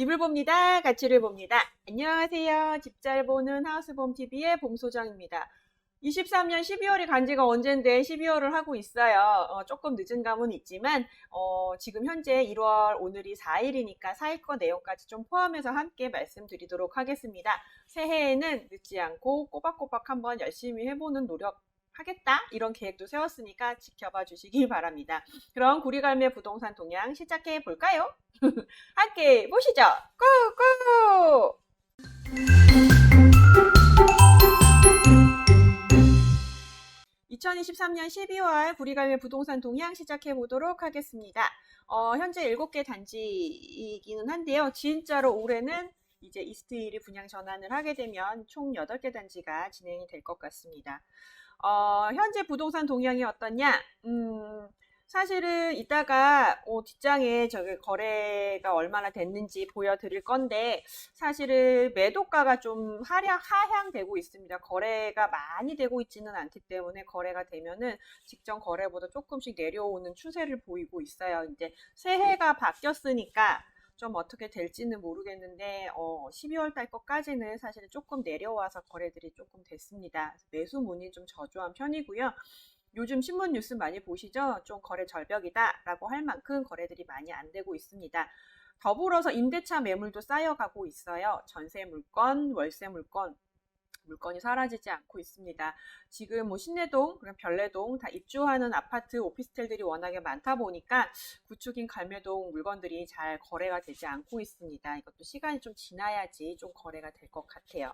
집을 봅니다. 가치를 봅니다. 안녕하세요. 집 잘 보는 하우스봄 TV의 봄소장입니다. 23년 12월이 간 지가 언젠데 12월을 하고 있어요. 어, 조금 늦은 감은 있지만 어, 지금 현재 1월 오늘이 4일이니까 4일 거 내용까지 좀 포함해서 함께 말씀드리도록 하겠습니다. 새해에는 늦지 않고 꼬박꼬박 한번 열심히 해보는 노력 하겠다 이런 계획도 세웠으니까 지켜봐 주시기 바랍니다. 그럼 구리갈매 부동산 동향 시작해 볼까요? 함께 보시죠. 고고! 2023년 12월 구리갈매 부동산 동향 시작해 보도록 하겠습니다. 어, 현재 7개 단지이기는 한데요. 진짜로 올해는 이제 이스트힐이 분양 전환을 하게 되면 총 8개 단지가 진행이 될 것 같습니다. 어, 현재 부동산 동향이 어떠냐? 음, 사실은 이따가 어, 뒷장에 저기 거래가 얼마나 됐는지 보여드릴 건데 사실은 매도가가 좀 하향, 하향되고 있습니다. 거래가 많이 되고 있지는 않기 때문에 거래가 되면은 직전 거래보다 조금씩 내려오는 추세를 보이고 있어요. 이제 새해가 바뀌었으니까 좀 어떻게 될지는 모르겠는데 어, 12월 달 것까지는 사실 조금 내려와서 거래들이 조금 됐습니다. 매수 문이 좀 저조한 편이고요. 요즘 신문 뉴스 많이 보시죠? 좀 거래 절벽이다라고 할 만큼 거래들이 많이 안 되고 있습니다. 더불어서 임대차 매물도 쌓여가고 있어요. 전세 물건, 월세 물건, 물건이 사라지지 않고 있습니다. 지금 뭐 신내동, 그럼 별내동 다 입주하는 아파트, 오피스텔들이 워낙에 많다 보니까 구축인 갈매동 물건들이 잘 거래가 되지 않고 있습니다. 이것도 시간이 좀 지나야지 좀 거래가 될 것 같아요.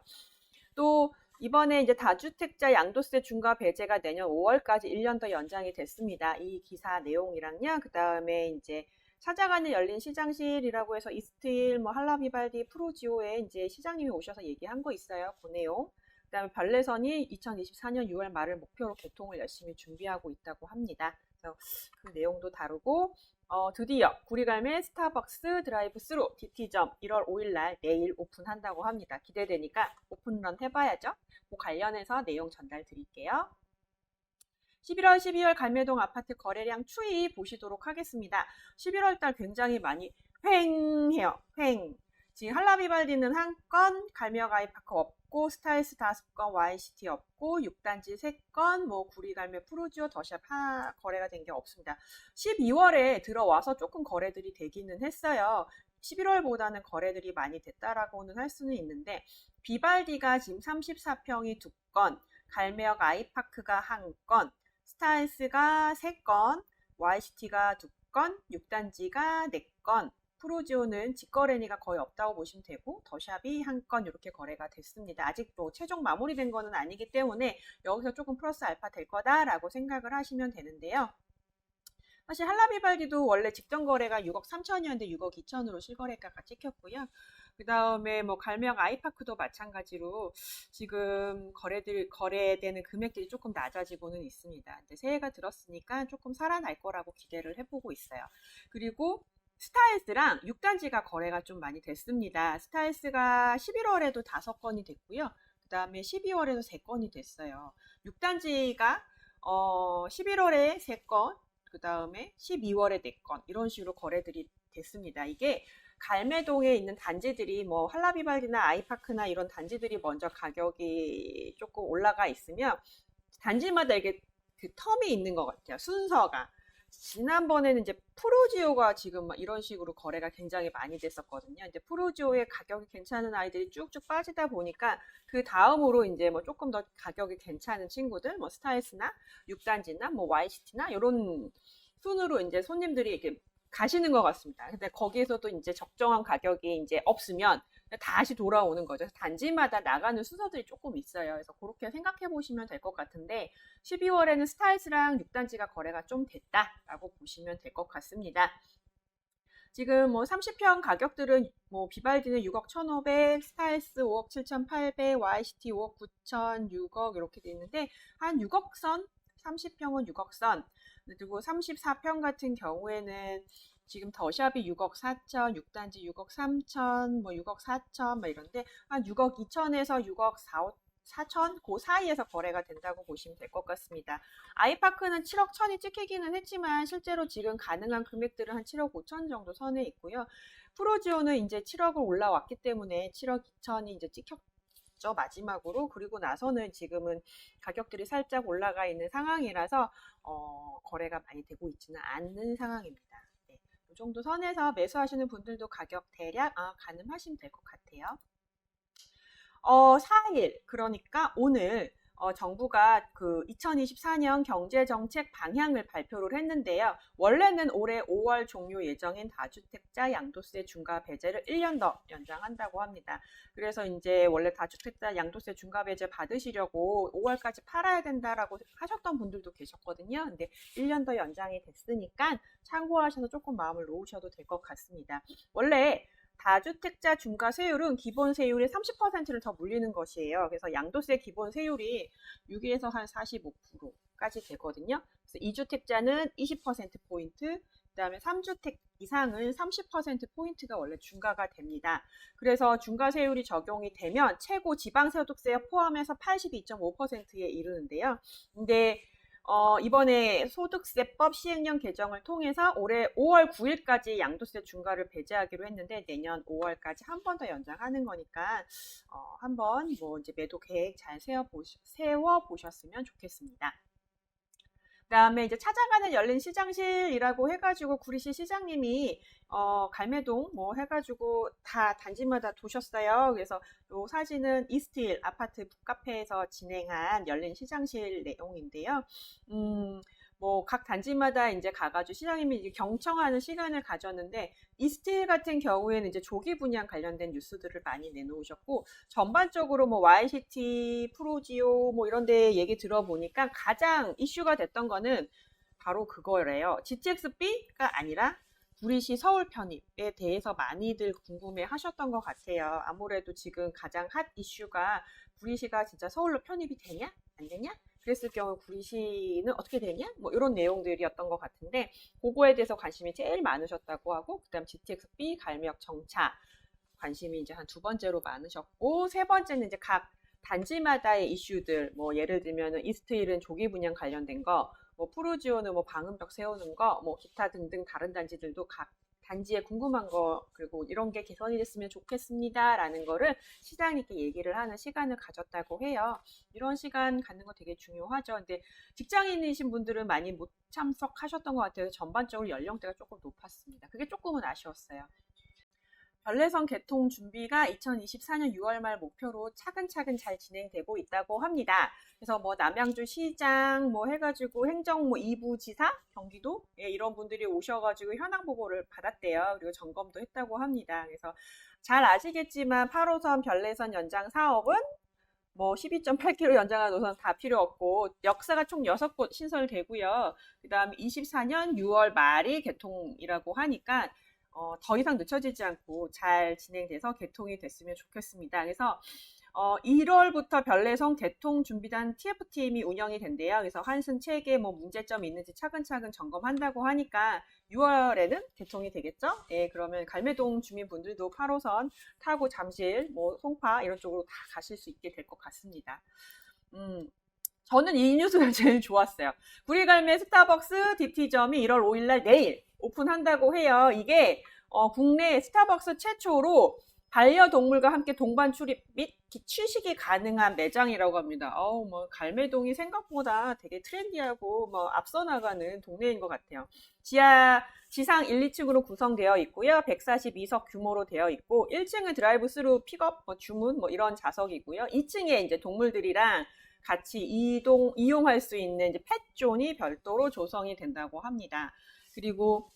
또 이번에 이제 다주택자 양도세 중과 배제가 내년 5월까지 1년 더 연장이 됐습니다. 이 기사 내용이랑요. 그 다음에 이제 찾아가는 열린 시장실이라고 해서 이스트힐, 뭐 할라비발디, 프로지오에 이제 시장님이 오셔서 얘기한 거 있어요. 그 내용. 그 다음에 별내선이 2024년 6월 말을 목표로 개통을 열심히 준비하고 있다고 합니다. 그래서 그 내용도 다루고 어, 드디어 구리갈매 스타벅스 드라이브 스루 DT점 1월 5일 날 내일 오픈한다고 합니다. 기대되니까 오픈런 해봐야죠. 그 관련해서 내용 전달 드릴게요. 11월, 12월 갈매동 아파트 거래량 추이 보시도록 하겠습니다. 11월 달 굉장히 많이 횡해요. 횡. 지금 할라비발디는 한 건, 갈매어 가이파크 없고, 스타일스 다섯 건, YCT 없고, 6단지 3건, 뭐 구리갈매 프로지오 더샵 하 거래가 된 게 없습니다. 12월에 들어와서 조금 거래들이 되기는 했어요. 11월보다는 거래들이 많이 됐다라고는 할 수는 있는데 비발디가 지금 34평이 두 건, 갈매역 아이파크가 한 건, 스타일스가 세 건, YCT가 두 건, 6단지가 네 건, 프로지오는 직거래니가 거의 없다고 보시면 되고 더샵이 한 건 이렇게 거래가 됐습니다. 아직 또 최종 마무리된 거는 아니기 때문에 여기서 조금 플러스 알파 될 거다라고 생각을 하시면 되는데요. 사실 할라비발디도 원래 직전 거래가 6억 3천이었는데 6억 2천으로 실거래가가 찍혔고요. 그 다음에 뭐 갈명 아이파크도 마찬가지로 지금 거래들 거래되는 금액들이 조금 낮아지고는 있습니다. 근데 새해가 들었으니까 조금 살아날 거라고 기대를 해보고 있어요. 그리고 스타일스랑 6단지가 거래가 좀 많이 됐습니다. 스타일스가 11월에도 5건이 됐고요. 그 다음에 12월에도 3건이 됐어요. 6단지가 어, 11월에 3건, 그 다음에 12월에 4건 이런 식으로 거래들이 됐습니다. 이게 갈매동에 있는 단지들이 뭐 할라비발디나 아이파크나 이런 단지들이 먼저 가격이 조금 올라가 있으면 단지마다 이게 그 텀이 있는 것 같아요. 순서가. 지난번에는 이제 프로지오가 지금 막 이런 식으로 거래가 굉장히 많이 됐었거든요. 이제 프로지오의 가격이 괜찮은 아이들이 쭉쭉 빠지다 보니까 그 다음으로 이제 뭐 조금 더 가격이 괜찮은 친구들, 뭐 스타일스나 6단지나 뭐 YCT나 이런 순으로 이제 손님들이 이렇게 가시는 것 같습니다. 근데 거기에서도 이제 적정한 가격이 이제 없으면 다시 돌아오는 거죠. 단지마다 나가는 순서들이 조금 있어요. 그래서 그렇게 생각해 보시면 될 것 같은데 12월에는 스타일스랑 6단지가 거래가 좀 됐다라고 보시면 될 것 같습니다. 지금 뭐 30평 가격들은 뭐 비발디는 6억 1,500, 스타일스 5억 7,800, YCT 5억 9천, 6억 이렇게 돼 있는데 한 6억 선, 30평은 6억 선, 그리고 34평 같은 경우에는 지금 더샵이 6억 4천, 6단지 6억 3천, 뭐 6억 4천, 막 이런데 한 6억 2천에서 6억 4, 5, 4천 그 사이에서 거래가 된다고 보시면 될 것 같습니다. 아이파크는 7억 천이 찍히기는 했지만 실제로 지금 가능한 금액들은 한 7억 5천 정도 선에 있고요. 프로지오는 이제 7억을 올라왔기 때문에 7억 2천이 이제 찍혔 죠 마지막으로 그리고 나서는 지금은 가격들이 살짝 올라가 있는 상황이라서 어, 거래가 많이 되고 있지는 않는 상황입니다. 정도 선에서 매수하시는 분들도 가격 대략 아, 가늠하시면 될 것 같아요. 어, 4일 그러니까 오늘 어, 정부가 그 2024년 경제 정책 방향을 발표를 했는데요. 원래는 올해 5월 종료 예정인 다주택자 양도세 중과 배제를 1년 더 연장한다고 합니다. 그래서 이제 원래 다주택자 양도세 중과 배제 받으시려고 5월까지 팔아야 된다라고 하셨던 분들도 계셨거든요. 근데 1년 더 연장이 됐으니까 참고하셔서 조금 마음을 놓으셔도 될 것 같습니다. 원래 다주택자 중과 세율은 기본 세율의 30%를 더 물리는 것이에요. 그래서 양도세 기본 세율이 6에서 한 45%까지 되거든요. 그래서 2주택자는 20%포인트, 그 다음에 3주택 이상은 30%포인트가 원래 중과가 됩니다. 그래서 중과 세율이 적용이 되면 최고 지방소득세 포함해서 82.5%에 이르는데요. 근데 어, 이번에 소득세법 시행령 개정을 통해서 올해 5월 9일까지 양도세 중과를 배제하기로 했는데 내년 5월까지 한 번 더 연장하는 거니까 어, 한번 뭐 이제 매도 계획 잘 세워 보셨으면 좋겠습니다. 그다음에 이제 찾아가는 열린 시장실이라고 해가지고 구리시 시장님이 어, 갈매동 뭐 해가지고 다 단지마다 도셨어요. 그래서 요 사진은 이스틸 아파트 북카페에서 진행한 열린 시장실 내용인데요. 음, 뭐 각 단지마다 이제 가가지고 시장님이 이제 경청하는 시간을 가졌는데 이스틸 같은 경우에는 이제 조기 분양 관련된 뉴스들을 많이 내놓으셨고 전반적으로 뭐 YCT, 프로지오 뭐 이런 데 얘기 들어보니까 가장 이슈가 됐던 거는 바로 그거래요. GTX-B가 아니라 구리시 서울 편입에 대해서 많이들 궁금해 하셨던 것 같아요. 아무래도 지금 가장 핫 이슈가 구리시가 진짜 서울로 편입이 되냐? 안 되냐? 그랬을 경우 구리시는 어떻게 되냐? 뭐 이런 내용들이었던 것 같은데 그거에 대해서 관심이 제일 많으셨다고 하고 그다음 GTX-B 갈매역 정차 관심이 이제 한 두 번째로 많으셨고 세 번째는 이제 각 단지마다의 이슈들 뭐 예를 들면은 이스트힐은 조기 분양 관련된 거, 뭐 프로지오는 뭐 방음벽 세우는 거, 뭐 기타 등등 다른 단지들도 각 단지에 궁금한 거 그리고 이런 게 개선이 됐으면 좋겠습니다라는 거를 시장님께 얘기를 하는 시간을 가졌다고 해요. 이런 시간 갖는 거 되게 중요하죠. 근데 직장인이신 분들은 많이 못 참석하셨던 것 같아서 전반적으로 연령대가 조금 높았습니다. 그게 조금은 아쉬웠어요. 별내선 개통 준비가 2024년 6월 말 목표로 차근차근 잘 진행되고 있다고 합니다. 그래서 뭐 남양주 시장 뭐 해가지고 행정 뭐 2부 지사 경기도 예, 이런 분들이 오셔가지고 현황 보고를 받았대요. 그리고 점검도 했다고 합니다. 그래서 잘 아시겠지만 8호선 별내선 연장 사업은 뭐 12.8km 연장한 노선 다 필요 없고 역사가 총 6곳 신설되고요. 그다음 24년 6월 말이 개통이라고 하니까 어, 더 이상 늦춰지지 않고 잘 진행돼서 개통이 됐으면 좋겠습니다. 그래서 어, 1월부터 별내성 개통 준비단 TF팀이 운영이 된대요. 그래서 한순 체계 뭐 문제점이 있는지 차근차근 점검한다고 하니까 6월에는 개통이 되겠죠? 예, 그러면 갈매동 주민분들도 8호선 타고 잠실, 뭐 송파 이런 쪽으로 다 가실 수 있게 될 것 같습니다. 음, 저는 이 뉴스가 제일 좋았어요. 구리갈매 스타벅스 DT점이 1월 5일날 내일 오픈한다고 해요. 이게 어, 국내 스타벅스 최초로 반려동물과 함께 동반 출입 및 취식이 가능한 매장이라고 합니다. 어우, 뭐, 갈매동이 생각보다 되게 트렌디하고, 뭐, 앞서 나가는 동네인 것 같아요. 지하, 지상 1, 2층으로 구성되어 있고요. 142석 규모로 되어 있고, 1층은 드라이브 스루 픽업, 뭐, 주문, 뭐, 이런 좌석이고요. 2층에 이제 동물들이랑 같이 이동, 이용할 수 있는 이제 펫존이 별도로 조성이 된다고 합니다. 그리고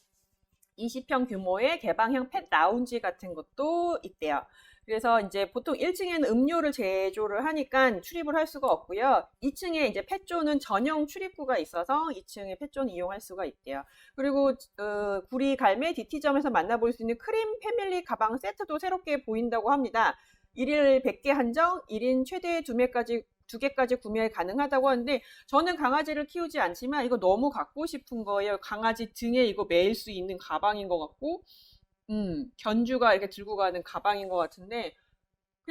20평 규모의 개방형 펫 라운지 같은 것도 있대요. 그래서 이제 보통 1층에는 음료를 제조를 하니까 출입을 할 수가 없고요. 2층에 이제 펫존은 전용 출입구가 있어서 2층에 펫존 이용할 수가 있대요. 그리고 어, 구리 갈매 DT점에서 만나볼 수 있는 크림 패밀리 가방 세트도 새롭게 보인다고 합니다. 1일 100개 한정, 1인 최대 2매까지 두 개까지 구매 가능하다고 하는데 저는 강아지를 키우지 않지만 이거 너무 갖고 싶은 거예요. 강아지 등에 이거 매일 수 있는 가방인 것 같고, 음, 견주가 이렇게 들고 가는 가방인 것 같은데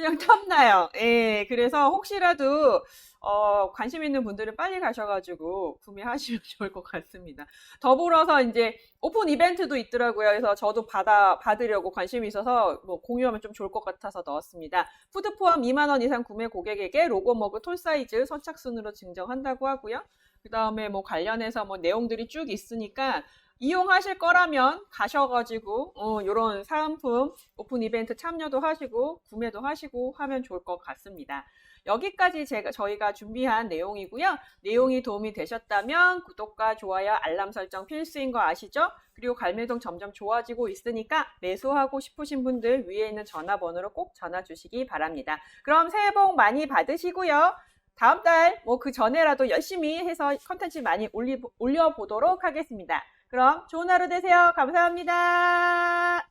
그냥 탐나요. 예, 그래서 혹시라도 어, 관심 있는 분들은 빨리 가셔가지고 구매하시면 좋을 것 같습니다. 더불어서 이제 오픈 이벤트도 있더라고요. 그래서 저도 받아 받으려고 관심이 있어서 뭐 공유하면 좀 좋을 것 같아서 넣었습니다. 푸드 포함 2만 원 이상 구매 고객에게 로고 머그 톨 사이즈 선착순으로 증정한다고 하고요. 그 다음에 뭐 관련해서 뭐 내용들이 쭉 있으니까 이용하실 거라면 가셔가지고 어, 이런 사은품 오픈 이벤트 참여도 하시고 구매도 하시고 하면 좋을 것 같습니다. 여기까지 제가 저희가 준비한 내용이고요. 내용이 도움이 되셨다면 구독과 좋아요, 알람 설정 필수인 거 아시죠? 그리고 갈매동 점점 좋아지고 있으니까 매수하고 싶으신 분들 위에 있는 전화번호로 꼭 전화 주시기 바랍니다. 그럼 새해 복 많이 받으시고요. 다음 달 뭐 그 전에라도 열심히 해서 컨텐츠 많이 올리, 올려보도록 하겠습니다. 그럼 좋은 하루 되세요. 감사합니다.